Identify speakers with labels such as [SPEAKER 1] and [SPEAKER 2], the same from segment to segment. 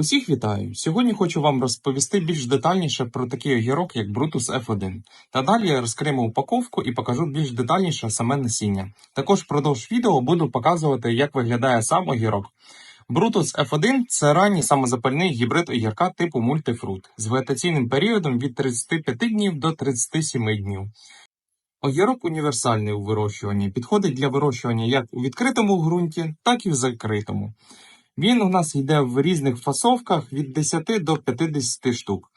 [SPEAKER 1] Усіх вітаю! Сьогодні хочу вам розповісти більш детальніше про такий огірок, як Brutus F1. Та далі розкриємо упаковку і покажу більш детальніше саме насіння. Також впродовж відео буду показувати, як виглядає сам огірок. Brutus F1 це ранній самозапальний гібрид огірка типу мультифрут з вегетаційним періодом від 35 днів до 37 днів. Огірок універсальний у вирощуванні, підходить для вирощування як у відкритому ґрунті, так і в закритому. Він у нас йде в різних фасовках від 10 до 50 штук.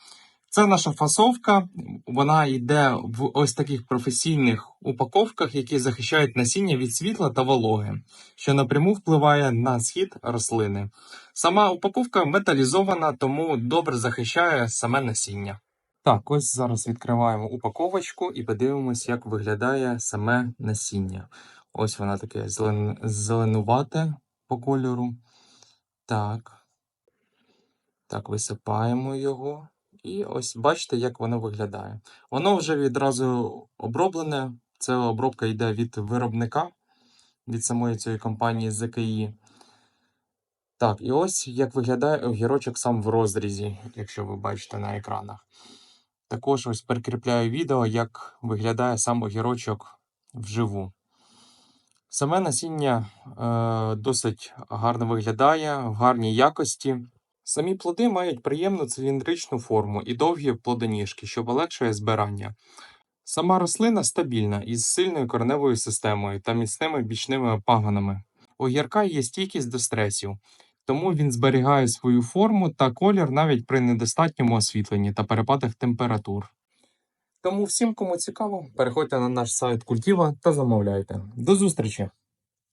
[SPEAKER 1] Це наша фасовка, вона йде в ось таких професійних упаковках, які захищають насіння від світла та вологи, що напряму впливає на схід рослини. Сама упаковка металізована, тому добре захищає саме насіння. Так, ось зараз відкриваємо упаковочку і подивимось, як виглядає саме насіння. Ось вона таке зелен... зеленувате по кольору. Так. Так, висипаємо його. І ось бачите, як воно виглядає. Воно вже відразу оброблене. Це обробка йде від виробника, від самої цієї компанії ЗКІ. Так, і ось як виглядає огірочок сам в розрізі, якщо ви бачите на екранах. Також ось прикріпляю відео, як виглядає сам огірочок вживу. Саме насіння е, досить гарно виглядає, в гарній якості. Самі плоди мають приємну циліндричну форму і довгі плодоніжки, що полегшує збирання. Сама рослина стабільна із сильною кореневою системою та міцними бічними пагонами. У гірка є стійкість до стресів, тому він зберігає свою форму та колір навіть при недостатньому освітленні та перепадах температур. Тому всім, кому цікаво, переходьте на наш сайт Культіва та замовляйте. До зустрічі!